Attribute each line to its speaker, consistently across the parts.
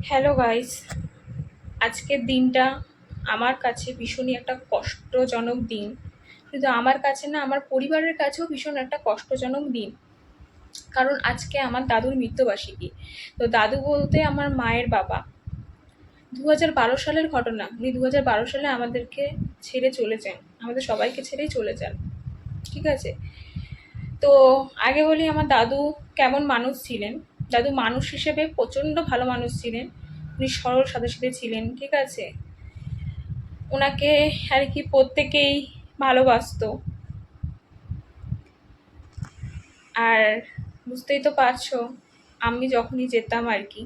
Speaker 1: Hello guys আজকের দিনটা আমার কাছে ভীষণই একটা কষ্টজনক দিন। কিন্তু আমার কাছে না, আমার পরিবারের কাছেও ভীষণ একটা কষ্টজনক দিন। কারণ আজকে আমার দাদুর মৃত্যুবার্ষিকী। তো দাদু বলতে আমার মায়ের বাবা। দু হাজার বারো সালের ঘটনা। উনি দু হাজার বারো সালে আমাদেরকে ছেড়ে চলে যান। আমাদের সবাইকে ছেড়েই চলে যান। ঠিক আছে? তো আগে বলি, আমার দাদু কেমন মানুষ ছিলেন? দাদু মানুষ হিসেবে প্রচণ্ড ভালো মানুষ ছিলেন। উনি সরল সাথে সাথে ছিলেন, ঠিক আছে? ওনাকে আর কি প্রত্যেকেই ভালোবাসতো। আর বুঝতেই তো পারছ, আমি যখনই যেতাম আর কি,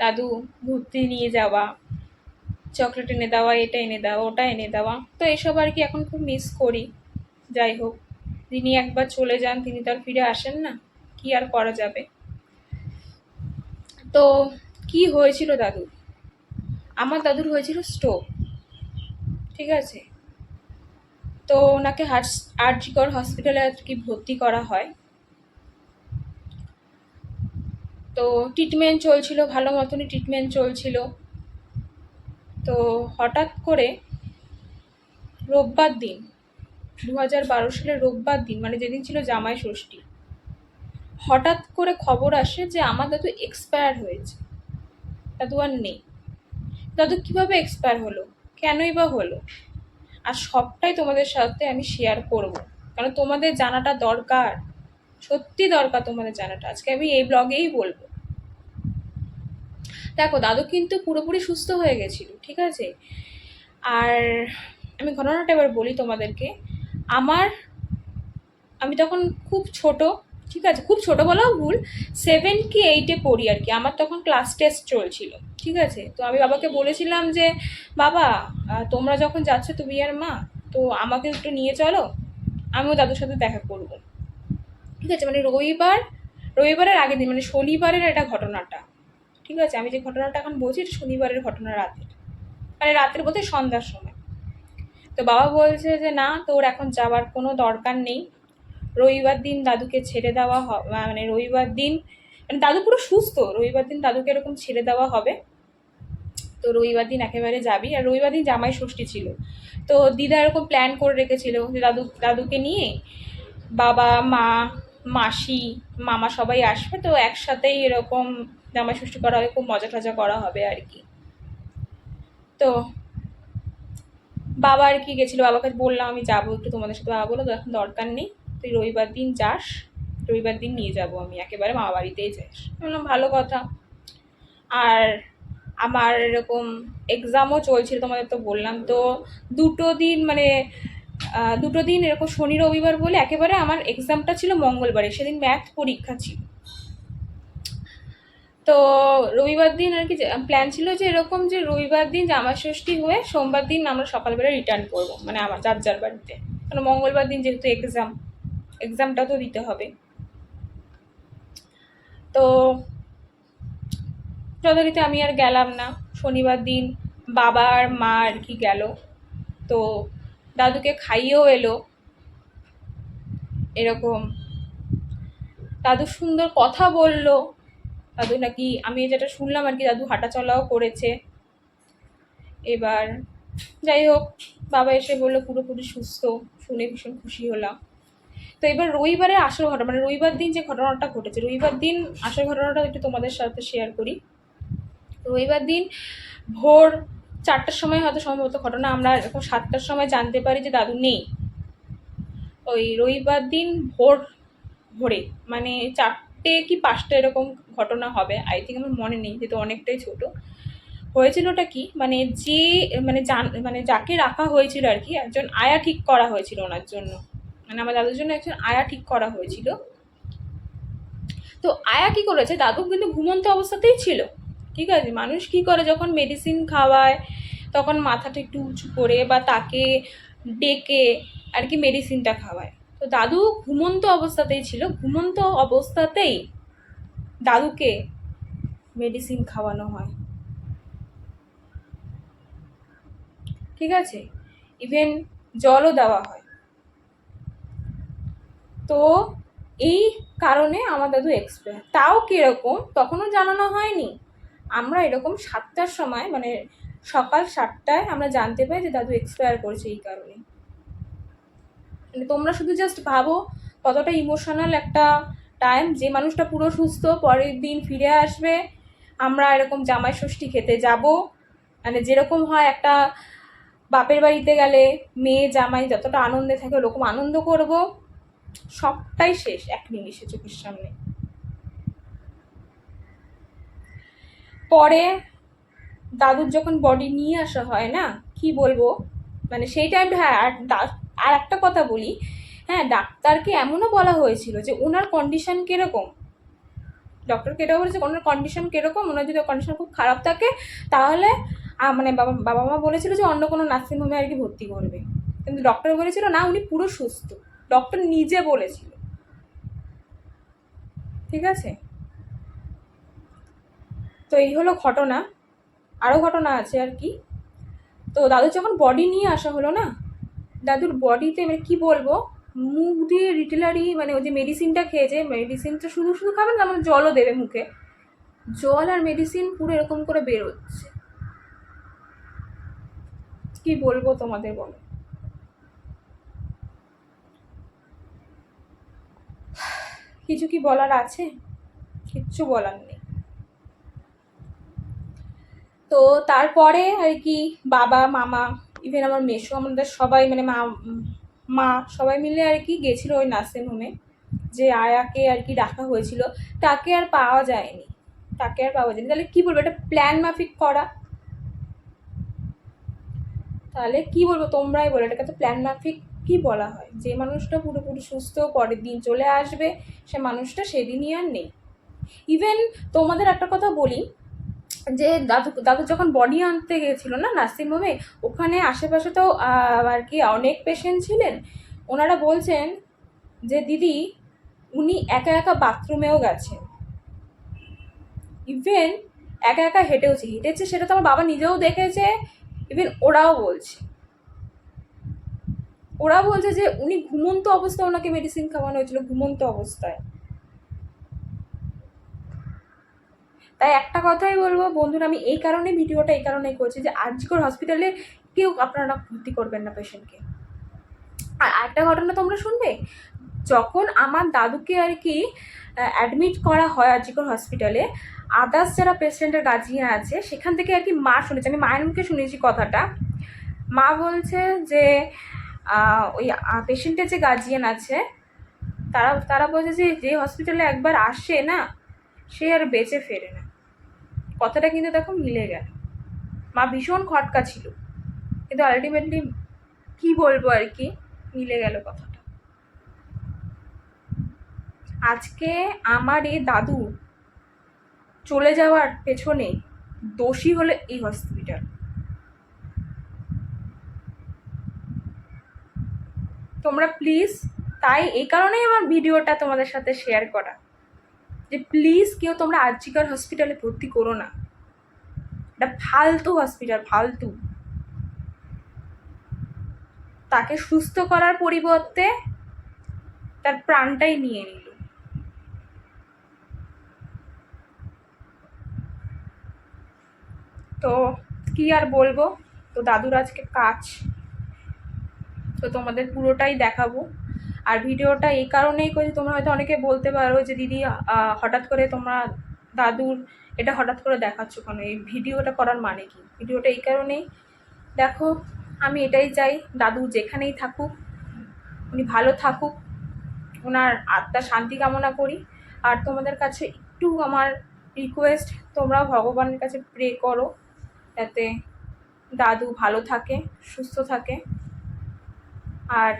Speaker 1: দাদু ঘুরতে নিয়ে যাওয়া, চকলেট এনে দেওয়া, এটা এনে দেওয়া, ওটা এনে দেওয়া, তো এসব আর কি এখন খুব মিস করি। যাই হোক তিনি একবার চলে যান, তিনি তো আর ফিরে আসেন না। কি আর করা যাবে? তো কি হয়েছিল দাদুর আমার দাদুর হয়েছিল স্ট্রোক ঠিক আছে? তো ওনাকে আরজিকর হসপিটালে আর কি ভর্তি করা হয়। তো ট্রিটমেন্ট চলছিল, ভালো মতনই ট্রিটমেন্ট চলছিল। তো হঠাৎ করে রোববার দিন, দু হাজার বারো সালের রোববার দিন মানে যেদিন ছিল জামাই ষষ্ঠী হঠাৎ করে খবর আসে যে আমার দাদু এক্সপায়ার হয়েছে। দাদু আর নেই। দাদু কীভাবে এক্সপায়ার হলো? কেনই বা হলো? আর সবটাই তোমাদের সাথে আমি শেয়ার করব। কারণ তোমাদের জানাটা দরকার। সত্যি দরকার তোমাদের জানাটা। আজকে আমি এই ব্লগেই বলব। দেখো, দাদু কিন্তু পুরোপুরি সুস্থ হয়ে গেছিল, ঠিক আছে? আর আমি ঘটনাটা এবার বলি তোমাদেরকে। আমার, আমি তখন খুব ছোট ঠিক আছে, খুব ছোট বলাও ভুল সেভেন কি এইটে পড়ি আর কি, আমার তখন ক্লাস টেস্ট চলছিল, ঠিক আছে, তো আমি বাবাকে বলেছিলাম যে, বাবা তোমরা যখন যাচ্ছ তুমি আর মা, তো আমাকে একটু নিয়ে চলো, আমিও দাদুর সাথে দেখা করব। ঠিক আছে মানে রবিবার, রবিবারের আগের দিন মানে শনিবারের এটা ঘটনাটা, ঠিক আছে, আমি যে ঘটনাটা এখন বলছি এটা শনিবারের ঘটনা রাতের মানে রাতের বলতে সন্ধ্যার সময়, তো বাবা বলছে যে, না, তোর এখন যাওয়ার কোনো দরকার নেই রবিবার দিন দাদুকে ছেড়ে দেওয়া মানে রবিবার দিন মানে দাদু পুরো সুস্থ, রবিবার দিন দাদুকে এরকম ছেড়ে দেওয়া হবে। তো রবিবার দিন একেবারে যাবি, আর রবিবার দিন জামাই ষষ্ঠী ছিল। তো দিদা এরকম প্ল্যান করে রেখেছিল যে দাদু, দাদুকে নিয়ে বাবা, মা, মাসি, মামা সবাই আসবে, তো একসাথেই এরকম জামাই ষষ্ঠী করা হবে খুব মজা টজা করা হবে আর কি। তো বাবা আর কি গেছিল? বাবাকে বললাম আমি যাব একটু তোমাদের সাথে, বাবা বলো "তো এখন দরকার নেই। তুই রবিবার দিন যাস, রবিবার দিন নিয়ে যাব আমি, একেবারে মামা বাড়িতেই যাস। বললাম, ভালো কথা। আর আমার এরকম এক্সামও চলছিল, তোমাদের তো বললাম তো, দুটো দিন মানে দুটো দিন এরকম শনি, রবিবার বলে একেবারে আমার এক্সামটা ছিল মঙ্গলবারে, সেদিন ম্যাথ পরীক্ষা ছিল। তো রবিবার দিন আর কি প্ল্যান ছিল যে এরকম যে রবিবার দিন জামা ষষ্ঠী হয়ে সোমবার দিন আমরা সকালবেলা রিটার্ন করব মানে আমার যার যার বাড়িতে। কারণ মঙ্গলবার দিন যেহেতু এক্সাম এক্সামটা তো দিতে হবে। তো যথারীতি আমি আর গেলাম না। শনিবার দিন বাবা আর মা আর কি গেল। তো দাদুকে খাইয়েও এলো। এরকম দাদু সুন্দর কথা বলল। দাদু নাকি, আমি যেটা শুনলাম আর কি, দাদু হাঁটাচলাও করেছে। এবার যাই হোক, বাবা এসে বলল পুরোপুরি সুস্থ। শুনে ভীষণ খুশি হলাম। তো এবার রবিবারে আসল ঘটনা মানে রবিবার দিন যে ঘটনাটা ঘটেছে, রবিবার দিন আসল ঘটনাটা একটু তোমাদের সাথে শেয়ার করি। রবিবার দিন ভোর চারটার সময় হয়তো সম্ভবত ঘটনা, আমরা এরকম সাতটার সময় জানতে পারি যে দাদু নেই। ওই রবিবার দিন ভোর, ভোরে মানে চারটে কি পাঁচটা এরকম ঘটনা হবে আই থিঙ্ক আমার মনে নেই, যেহেতু অনেকটাই ছোট। হয়েছিলটা কি মানে যে মানে মানে যাকে রাখা হয়েছিল আর কি, একজন আয়া ঠিক করা হয়েছিল ওনার জন্য। মানে আমার দাদুর জন্য একজন আয়া ঠিক করা হয়েছিল। তো আয়া কি করেছে? দাদু কিন্তু ঘুমন্ত অবস্থাতেই ছিল। ঠিক আছে? মানুষ কি করে যখন মেডিসিন খাওয়ায়, তখন মাথাটা একটু উঁচু করে বা তাকে ডেকে আর কি মেডিসিনটা খাওয়ায়। তো দাদু ঘুমন্ত অবস্থাতেই ছিল। ঘুমন্ত অবস্থাতেই দাদুকে মেডিসিন খাওয়ানো হয়। ঠিক আছে? ইভেন জলও দেওয়া হয়। তো এই কারণে আমার দাদু এক্সপায়ার তাও কীরকম তখনও জানানো হয়নি। আমরা এরকম সাতটার সময় মানে সকাল সাতটায় আমরা জানতে পাই যে দাদু এক্সপায়ার করেছে এই কারণে। মানে তোমরা শুধু জাস্ট ভাবো কতটা ইমোশনাল একটা টাইম যে মানুষটা পুরো সুস্থ, পরের দিন ফিরে আসবে, আমরা এরকম জামাই ষষ্ঠী খেতে যাব। মানে যেরকম হয় একটা বাপের বাড়িতে গেলে মেয়ে জামাই যতটা আনন্দে থাকে ওরকম আনন্দ করব। সবটাই শেষ, এক নিমিষে চোখের সামনে। পরে দাদুর যখন বডি নিয়ে আসা হয় না, কি বলব? মানে সেই টাইমটা হ্যাঁ আর আর একটা কথা বলি হ্যাঁ ডাক্তারকে এমনও বলা হয়েছিল যে ওনার কন্ডিশন কীরকম? ডক্টরকে এটাও বলেছে, ওনার কন্ডিশন কীরকম? ওনার যদি কন্ডিশন খুব খারাপ থাকে, তাহলে মানে বাবা বাবা মা বলেছিল যে অন্য কোনো নার্সিংহোমে আর কি ভর্তি করবে। কিন্তু ডক্টর বলেছিল, না, উনি পুরো সুস্থ। ডক্টর নিজে বলেছিল। ঠিক আছে? তো এই হলো ঘটনা। আরও ঘটনা আছে আর কি। তো দাদুর যখন বডি নিয়ে আসা হলো না, দাদুর বডিতে মানে কী বলব, মুখ দিয়ে রিটেলারি মানে ওই যে মেডিসিনটা খেয়েছে মেডিসিনটা শুধু শুধু খাবেন না মানে জলও দেবে মুখে। জল আর মেডিসিন পুরো এরকম করে বেরোচ্ছে। কি বলব তোমাদের বলো। কিছু কি বলার আছে? কিচ্ছু বলার নেই। তো তারপরে আর কি বাবা, মামা ইভেন আমার মেসো, আমাদের সবাই মানে মা মা সবাই মিলে আর কি গেছিল ওই নার্সিং হোমে যে আয়াকে আর কি ডাকা হয়েছিল। তাকে আর পাওয়া যায়নি। তাকে আর পাওয়া যায়নি। তাহলে কি বলব? এটা প্ল্যান মাফিক করা। তাহলে কি বলব? তোমরাই বলো। এটাকে তো প্ল্যান মাফিক কি বলা হয়? যে মানুষটা পুরোপুরি সুস্থ, পরের দিন চলে আসবে, সে মানুষটা সেদিনই আর নেই। ইভেন তোমাদের একটা কথা বলি, যে দাদু দাদু যখন বডি আনতে গেছিল না নার্সিংহোমে ওখানে আশেপাশে তো আর কি অনেক পেশেন্ট ছিলেন। ওনারা বলছেন যে, দিদি, উনি একা একা বাথরুমেও গেছেন। ইভেন একা একা হেঁটেওছে হেঁটেছে সেটা তো আমার বাবা নিজেও দেখেছে ইভেন ওরাও বলছে। ওরা বলছে যে উনি ঘুমন্ত অবস্থায় ওনাকে মেডিসিন খাওয়ানো হয়েছিল, ঘুমন্ত অবস্থায়। তাই একটা কথাই বলব, বন্ধুরা, আমি এই কারণে ভিডিওটা এই কারণেই করছি যে আর্যকর হসপিটালে কেউ আপনারা ভর্তি করবেন না পেশেন্টকে আর একটা ঘটনা তোমরা শুনবে, যখন আমার দাদুকে আর কি অ্যাডমিট করা হয় আর্যকর হসপিটালে আদার্স যারা পেশেন্টের গার্জিয়ান আছে, সেখান থেকে আর কি মা শুনেছে, আমি মায়ের মুখে শুনেছি কথাটা। মা বলছে যে ওই পেশেন্টের যে গার্জিয়ান আছে, তারা তারা বলছে যে যে হসপিটালে একবার আসে না, সে আর বেঁচে ফেরে না। কথাটা কিন্তু দেখো মিলে গেল। মা ভীষণ খটকা ছিল। কিন্তু আলটিমেটলি কি বলব আর কি? মিলে গেল কথাটা। আজকে আমার এই দাদু চলে যাওয়ার পেছনে দোষী হলো এই হসপিটাল তোমরা প্লিজ তাই এই কারণেই আমার ভিডিওটা তোমাদের সাথে শেয়ার করা। যে প্লিজ কেউ তোমরা আর্জিকার হসপিটালে ভর্তি করো না। এটা ফালতু হসপিটাল ফালতু। তাকে সুস্থ করার পরিবর্তে তার প্রাণটাই নিয়ে নিল। তো কি আর বলব? তো দাদুর আজকে কাজ। তো তোমাদের পুরোটাই দেখাবো। আর ভিডিওটা এই কারণেই করি তোমরা হয়তো অনেকে বলতে পারো যে দিদি হঠাৎ করে তোমরা দাদুর, এটা হঠাৎ করে দেখাচ্ছ কেন? এই ভিডিওটা করার মানে কি? ভিডিওটা এই কারণেই। দেখো, আমি এটাই চাই, দাদু যেখানেই থাকুক, উনি ভালো থাকুক ওনার আত্মা শান্তি কামনা করি। আর তোমাদের কাছে একটু আমার রিকোয়েস্ট তোমরাও ভগবানের কাছে প্রে করো, যাতে দাদু ভালো থাকে, সুস্থ থাকে। আর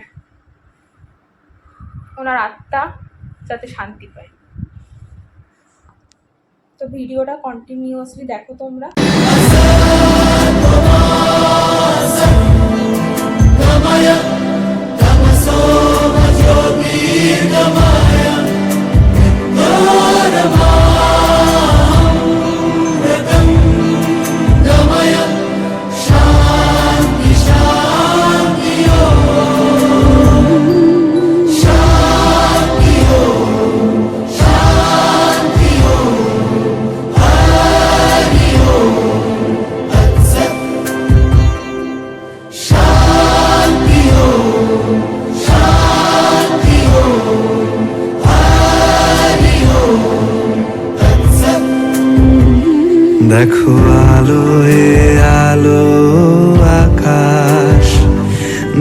Speaker 1: ওনার আত্মা যাতে শান্তি পায়। তো ভিডিওটা কন্টিনিউয়াসলি দেখো তোমরা।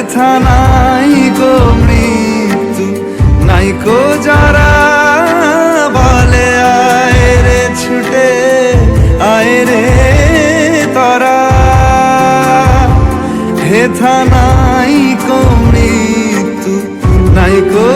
Speaker 2: হেথা নাই গো মৃত্যু, নাই গো যারা বলে, আয় রে ছুটে, আয় রে তারা। হেথা নাই গো মৃত্যু, নাই গো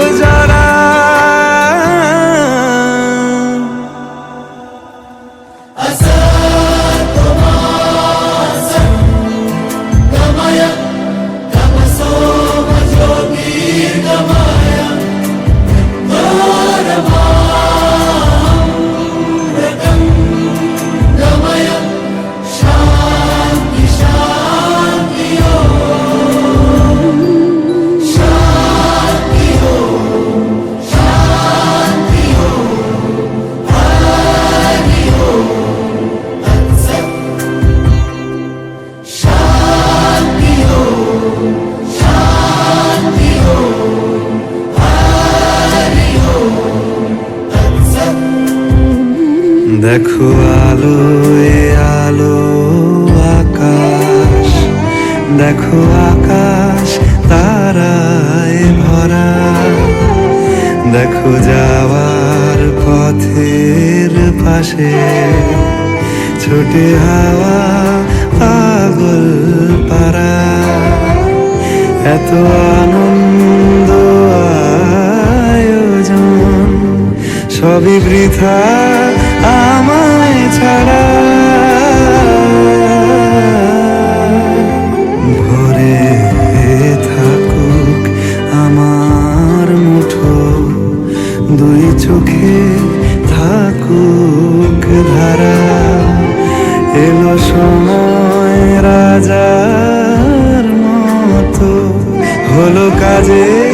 Speaker 2: দেখো যাওয়ার পথের পাশে ছোটে হাওয়া পাগল পারা এত আনন্দ আয়োজন, সবই বৃথা আমায় ছাড়া। দুই চোখে থাকুক ধারা এলো সময় রাজার মতো হলো কাজের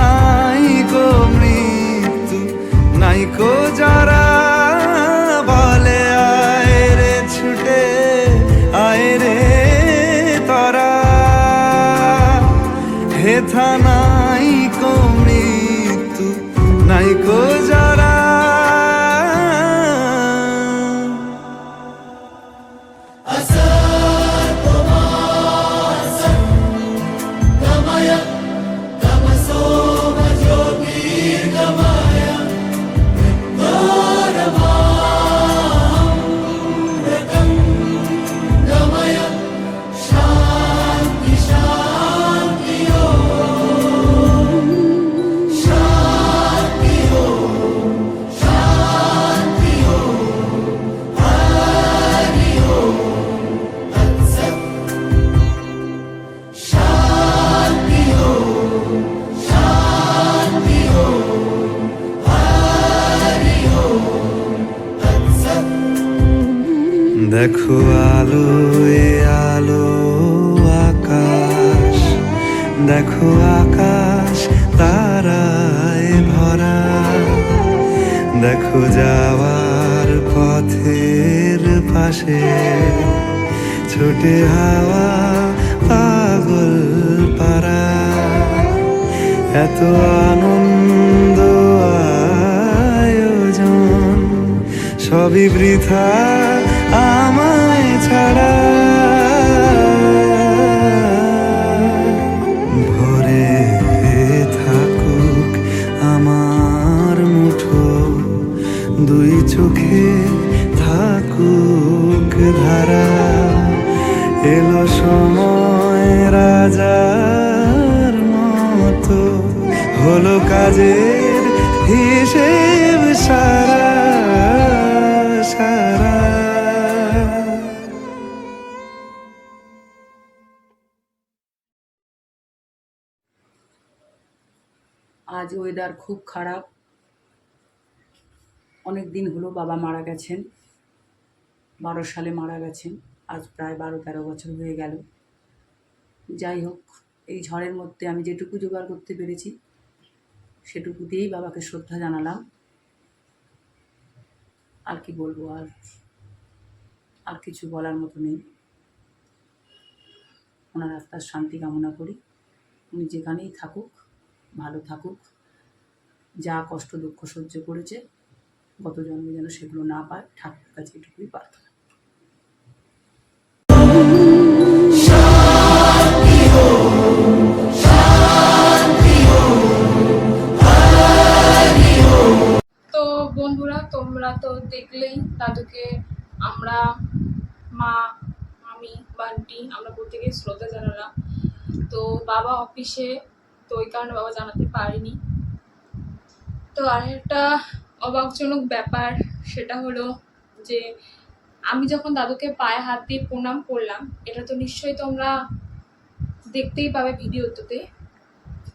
Speaker 2: নাই গো মৃত্যু নাই কো যারা বলে। ছোটে হাওয়া পাগল পারা এত আনন্দ আয়োজন সবই বৃথা আমায় ছাড়া। ধারা এলো সময় রাজার মতো। হলো কাজের হিসেব সারা
Speaker 3: আজ ওয়েদার খুব খারাপ। অনেক দিন হলো বাবা মারা গেছেন। বারো সালে মারা গেছেন। আজ প্রায় বারো, তেরো বছর হয়ে গেল। যাই হোক, এই ঝড়ের মধ্যে আমি যেটুকু জোগাড় করতে পেরেছি, সেটুকু দিয়েই বাবাকে শ্রদ্ধা জানালাম। আর কি বলব আর আর কিছু বলার মতো নেই। ওনার আত্মার শান্তি কামনা করি। উনি যেখানেই থাকুক, ভালো থাকুক। যা কষ্ট, দুঃখ সহ্য করেছে গত জন্মে যেন সেগুলো না পায় ঠাকুর কাছে এটুকুই প্রার্থনা।
Speaker 1: তোমরা তো দেখলেই দাদুকে আমরা, মা আমি বান্টি, আমরা প্রত্যেকে শ্রদ্ধা জানালাম তো বাবা অফিসে, তো ওই কারণে বাবা জানাতে পারিনি। তো আরেকটা অবাকজনক ব্যাপার, সেটা হলো যে আমি যখন দাদুকে পায়ে হাত দিয়ে প্রণাম করলাম, এটা তো নিশ্চয়ই তোমরা দেখতেই পাবে ভিডিওতে।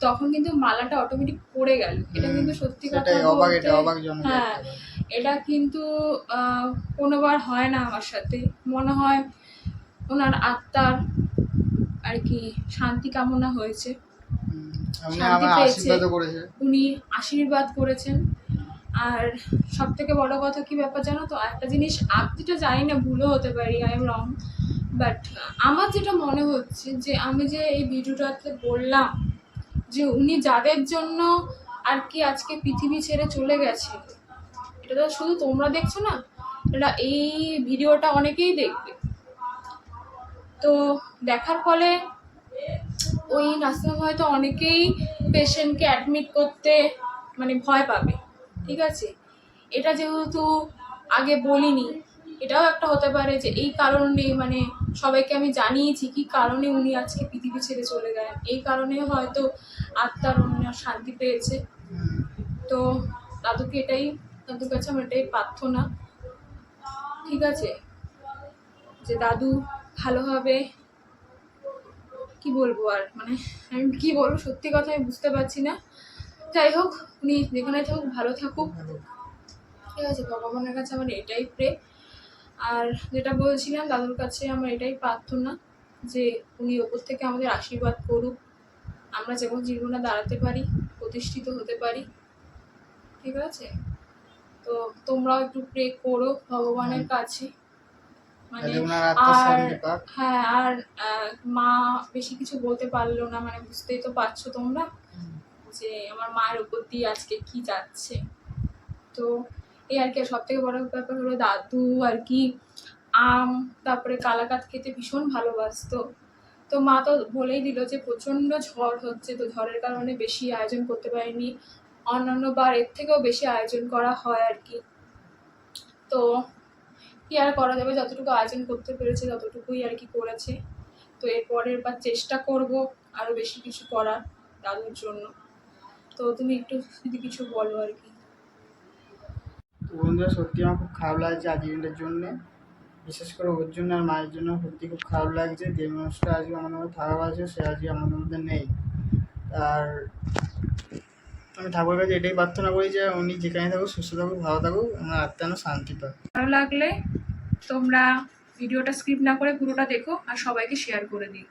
Speaker 1: তখন কিন্তু মালাটা অটোমেটিক পড়ে গেল। এটা কিন্তু সত্যি কথা হ্যাঁ এটা কিন্তু কোনোবার হয় না আমার সাথে। মনে হয় ওনার আত্মার আর কি শান্তি কামনা হয়েছে।
Speaker 4: উনি
Speaker 1: শান্তি পেয়েছে। উনি আশীর্বাদ করেছেন। আর সব থেকে বড় কথা কি ব্যাপার জানো তো? একটা জিনিস আমি যেটা জানি না ভুলও হতে পারি আই এম রং বাট আমার যেটা মনে হচ্ছে যে আমি যে এই ভিডিওটাতে বললাম যে উনি যাদের জন্য আর কি আজকে পৃথিবী ছেড়ে চলে গেছে। এটা তো শুধু তোমরা দেখছ না, এটা এই ভিডিওটা অনেকেই দেখবে। তো দেখার ফলে ওই নার্সিংহোমে হয়তো অনেকেই পেশেন্টকে অ্যাডমিট করতে মানে ভয় পাবে, ঠিক আছে? এটা যেহেতু আগে বলিনি এটাও একটা হতে পারে যে এই কারণে মানে সবাইকে আমি জানিয়েছি কি কারণে উনি আজকে পৃথিবী ছেড়ে চলে গেলেন। এই কারণে হয়তো আত্মার ওনার শান্তি পেয়েছে। তো দাদুকে এটাই, দাদুর কাছে আমার এটাই প্রার্থনা। ঠিক আছে? যে দাদু ভালোভাবে কি বলব আর? মানে আমি কি বলব, সত্যি কথা আমি বুঝতে পারছি না। যাই হোক, উনি যেখানে থাকুক, ভালো থাকুক। ঠিক আছে, ভগবানের কাছে আমার এটাই প্রে আর যেটা বলছিলাম দাদুর কাছে আমার এটাই প্রার্থনা যে উনি ওপর থেকে আমাদের আশীর্বাদ করুক। আমরা যেমন জীবনে দাঁড়াতে পারি প্রতিষ্ঠিত হতে পারি। ঠিক আছে? তো তোমরাও একটু প্রে করো ভগবানের কাছে। মানে আর হ্যাঁ আর মা বেশি কিছু বলতে পারল না মানে বুঝতেই তো পারছ তোমরা যে আমার মায়ের উপর দিয়ে আজকে কি যাচ্ছে। তো এই আর কি সব থেকে বড় ব্যাপার হলো দাদু আর কি, আম, তারপরে কালাকাত খেতে ভীষণ ভালোবাসতো। তো মা তো বলেই দিল যে প্রচণ্ড ঝড় হচ্ছে, তো ঝড়ের কারণে বেশি আয়োজন করতে পারিনি। অন্যান্য বার এর থেকেও বেশি আয়োজন করা হয় আর কি। তো কি আর করা যাবে, যতটুকু আয়োজন করতে পেরেছে ততটুকুই আর কি করেছে। তো এর পরের বার চেষ্টা করব আরও বেশি কিছু করার দাদুর জন্য। তো তুমি একটু যদি কিছু বলো আর কি।
Speaker 4: বন্ধুরা, সত্যি আমার খুব খারাপ লাগছে আজকের জন্যে। বিশেষ করে ওর জন্য আর মায়ের জন্য সত্যি খুব খারাপ লাগছে। যে মানুষটা আজকে আমাদের মধ্যে থাকা আছে সে আজকে আমাদের মধ্যে নেই। আর আমি ঠাকুরের কাছে এটাই প্রার্থনা করি যে উনি যেখানে থাকুক, সুস্থ থাকুক, ভালো থাকুক, আমার আত্মা শান্তি পাক।
Speaker 1: ভালো লাগলে তোমরা ভিডিওটা স্কিপ না করে পুরোটা দেখো আর সবাইকে শেয়ার করে দিও।